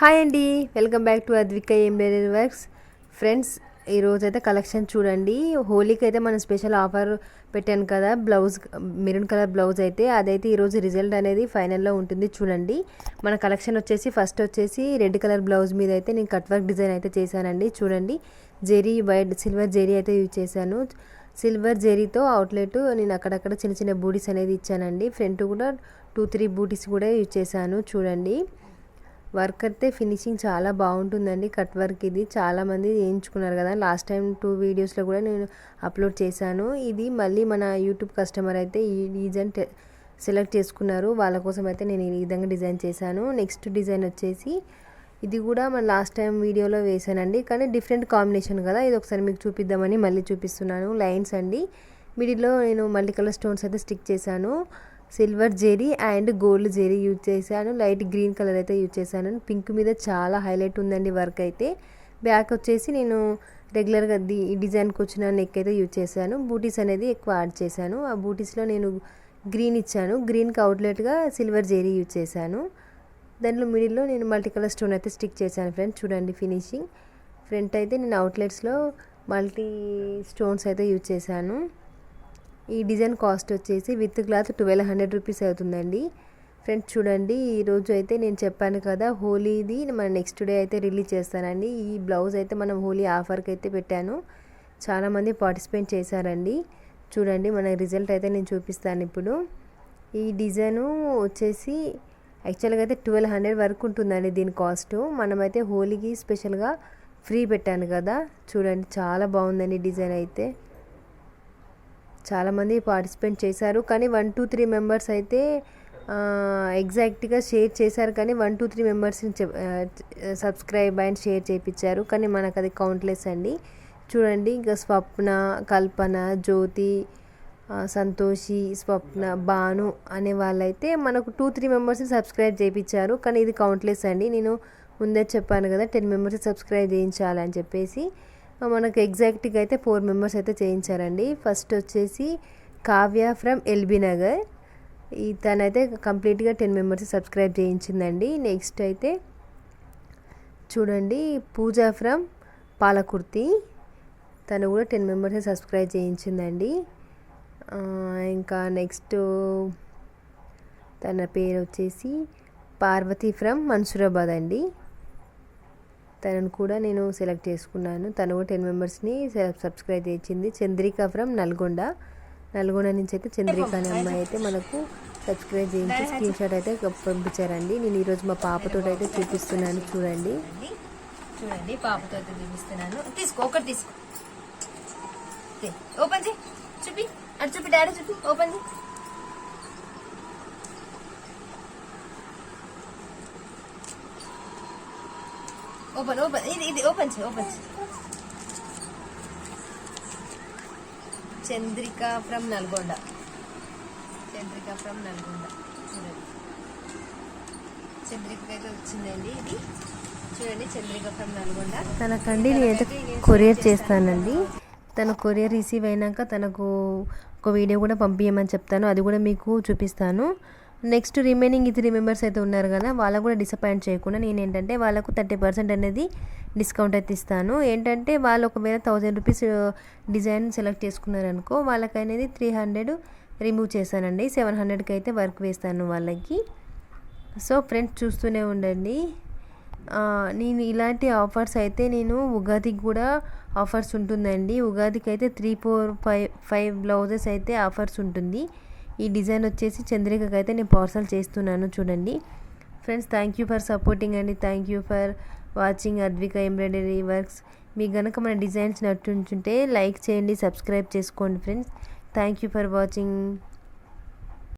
Hi అండి welcome back to Advika embroidery works friends ఈరోజు అయితే కలెక్షన్ చూడండి. హోలీకి అయితే మనం స్పెషల్ ఆఫర్ పెట్టాను కదా బ్లౌజ్ మెరూన్ కలర్ బ్లౌజ్ అయితే. అదైతే ఈరోజు రిజల్ట్ అనేది ఫైనల్లో ఉంటుంది చూడండి. మన కలెక్షన్ వచ్చేసి ఫస్ట్ వచ్చేసి రెడ్ కలర్ బ్లౌజ్ మీద అయితే నేను కట్ వర్క్ డిజైన్ అయితే చేశానండి చూడండి. జెరీ వైట్ సిల్వర్ జెరీ అయితే యూజ్ చేశాను. సిల్వర్ జెరీతో అవుట్లెట్ నేను అక్కడక్కడ చిన్న చిన్న బూటీస్ అనేది ఇచ్చానండి. ఫ్రంట్ కూడా టూ త్రీ బూటీస్ కూడా యూజ్ చేశాను చూడండి. వర్క్ అయితే ఫినిషింగ్ చాలా బాగుంటుందండి కట్ వర్క్ ఇది. చాలామంది వేయించుకున్నారు కదా. లాస్ట్ టైం టూ వీడియోస్లో కూడా నేను అప్లోడ్ చేశాను. ఇది మళ్ళీ మన యూట్యూబ్ కస్టమర్ అయితే ఈ డిజైన్ సెలెక్ట్ చేసుకున్నారు. వాళ్ళ కోసం అయితే నేను ఈ విధంగా డిజైన్ చేశాను. నెక్స్ట్ డిజైన్ వచ్చేసి ఇది కూడా మన లాస్ట్ టైం వీడియోలో వేసానండి కానీ డిఫరెంట్ కాంబినేషన్ కదా. ఇది ఒకసారి మీకు చూపిద్దామని మళ్ళీ చూపిస్తున్నాను. లైన్స్ అండి. మిడిల్లో నేను మల్టీ కలర్ స్టోన్స్ అయితే స్టిక్ చేశాను. Silver zari and gold zari use చేశాను. లైట్ గ్రీన్ కలర్ అయితే యూజ్ చేశాను. పింక్ మీద చాలా హైలైట్ ఉందండి వర్క్ అయితే. బ్యాక్ వచ్చేసి నేను రెగ్యులర్గా ది ఈ డిజైన్కి వచ్చిన నెక్ అయితే యూజ్ చేశాను. బూటీస్ అనేది ఎక్కువ యాడ్ చేశాను. ఆ బూటీస్లో నేను గ్రీన్ ఇచ్చాను. గ్రీన్కి అవుట్లెట్గా సిల్వర్ జెరీ యూజ్ చేశాను. దాంట్లో మిడిల్లో నేను మల్టీ కలర్ స్టోన్ అయితే స్టిక్ చేశాను ఫ్రెండ్స్. చూడండి ఫినిషింగ్. ఫ్రంట్ అయితే నేను అవుట్లెట్స్లో మల్టీ స్టోన్స్ అయితే యూజ్ చేశాను. ఈ డిజైన్ కాస్ట్ వచ్చేసి with cloth twelve hundred rupees అవుతుందండి. ఫ్రెండ్స్ చూడండి ఈరోజు అయితే నేను చెప్పాను కదా హోలీది మన నెక్స్ట్ డే అయితే రిలీజ్ చేస్తానండి. ఈ బ్లౌజ్ అయితే మనం హోలీ ఆఫర్కి అయితే పెట్టాను. చాలామంది పార్టిసిపేట్ చేశారండి. చూడండి మన రిజల్ట్ అయితే నేను చూపిస్తాను ఇప్పుడు. ఈ డిజైను వచ్చేసి యాక్చువల్గా అయితే ట్వెల్వ్ హండ్రెడ్ వరకు ఉంటుందండి దీని కాస్ట్. మనమైతే హోలీకి స్పెషల్గా ఫ్రీ పెట్టాను కదా. చూడండి చాలా బాగుందండి డిజైన్ అయితే. చాలామంది పార్టిసిపేట్ చేశారు కానీ వన్ టూ త్రీ మెంబర్స్ అయితే ఎగ్జాక్ట్గా షేర్ చేశారు కానీ వన్ టూ త్రీ మెంబర్స్ని సబ్స్క్రైబ్ అండ్ షేర్ చేయించారు కానీ మనకు అది కౌంట్లెస్ అండి. చూడండి ఇంకా స్వప్న కల్పన జ్యోతి సంతోషి స్వప్న భాను అనే వాళ్ళైతే మనకు టూ త్రీ మెంబర్స్ని సబ్స్క్రైబ్ చేయించారు కానీ ఇది కౌంట్లెస్ అండి. నేను ముందే చెప్పాను కదా టెన్ మెంబర్స్ సబ్స్క్రైబ్ చేయించాలని చెప్పేసి. మనకు ఎగ్జాక్ట్గా అయితే ఫోర్ మెంబర్స్ అయితే చేయించారండి. ఫస్ట్ వచ్చేసి కావ్య ఫ్రమ్ ఎల్బీ నగర్. ఈ తనైతే కంప్లీట్గా టెన్ మెంబర్స్ సబ్స్క్రైబ్ చేయించిందండి. నెక్స్ట్ అయితే చూడండి పూజ ఫ్రమ్ పాలకుర్తి. తను కూడా టెన్ మెంబర్స్ సబ్స్క్రైబ్ చేయించిందండి. ఇంకా నెక్స్ట్ తన పేరు వచ్చేసి పార్వతి ఫ్రమ్ మన్సూరాబాద్ అండి. తనను కూడా నేను సెలెక్ట్ చేసుకున్నాను. తను కూడా టెన్ మెంబర్స్ని సబ్స్క్రైబ్ చేయించింది చంద్రిక ఫ్రమ్ నల్గొండ. నల్గొండ నుంచి అయితే చంద్రిక అనే అమ్మాయి అయితే మనకు సబ్స్క్రైబ్ చేయించి స్క్రీన్ షాట్ అయితే పంపించారండి. నేను ఈరోజు మా పాపతో అయితే చూపిస్తున్నాను చూడండి. చూడండి పాపతో అయితే చూపిస్తున్నాను. తీసుకో ఒకటి తీసుకో. ఓపెన్ చేయి చూపి అటు చూపి డాడీ చూపి ఓపెన్ చేయి ఓపెన్ ఓపెన్ ఇది ఇది ఓపెన్ చేయి open Chandrika from Nalgonda Chandrika from Nalgonda చూడండి చంద్రిక అయితే వచ్చిందండి ఇది చూడండి చంద్రిక ఫ్రమ్ నల్గొండ తనకండి నేనైతే కొరియర్ చేస్తానండి తన కొరియర్ రిసీవ్ అయినాక తనకు ఒక వీడియో కూడా పంపించమని చెప్తాను. అది కూడా మీకు చూపిస్తాను. నెక్స్ట్ రిమైనింగ్ త్రీ మెంబర్స్ అయితే ఉన్నారు కదా వాళ్ళకు కూడా డిసప్పాయింట్ చేయకుండా నేను ఏంటంటే వాళ్ళకు థర్టీ పర్సెంట్ అనేది డిస్కౌంట్ అయితే ఇస్తాను. ఏంటంటే వాళ్ళు ఒకవేళ థౌజండ్ రూపీస్ డిజైన్ సెలెక్ట్ చేసుకున్నారనుకో వాళ్ళకి అనేది త్రీ హండ్రెడ్ రిమూవ్ చేస్తానండి. సెవెన్ హండ్రెడ్కి అయితే వర్క్ వేస్తాను వాళ్ళకి. సో ఫ్రెండ్స్ చూస్తూనే ఉండండి. నేను ఇలాంటి ఆఫర్స్ అయితే నేను ఉగాదికి కూడా ఆఫర్స్ ఉంటుందండి. ఉగాదికి అయితే three four five five blouses అయితే ఆఫర్స్ ఉంటుంది. ఈ డిజైన్ వచ్చేసి చంద్రికకి అయితే నేను పార్సల్ చేస్తున్నాను చూడండి. Friends thank you for supporting అండి. Thank you for watching Advika embroidery works మీకు కనుక మన డిజైన్స్ నచ్చుంటే లైక్ చేయండి సబ్స్క్రైబ్ చేసుకోండి friends. Thank you for watching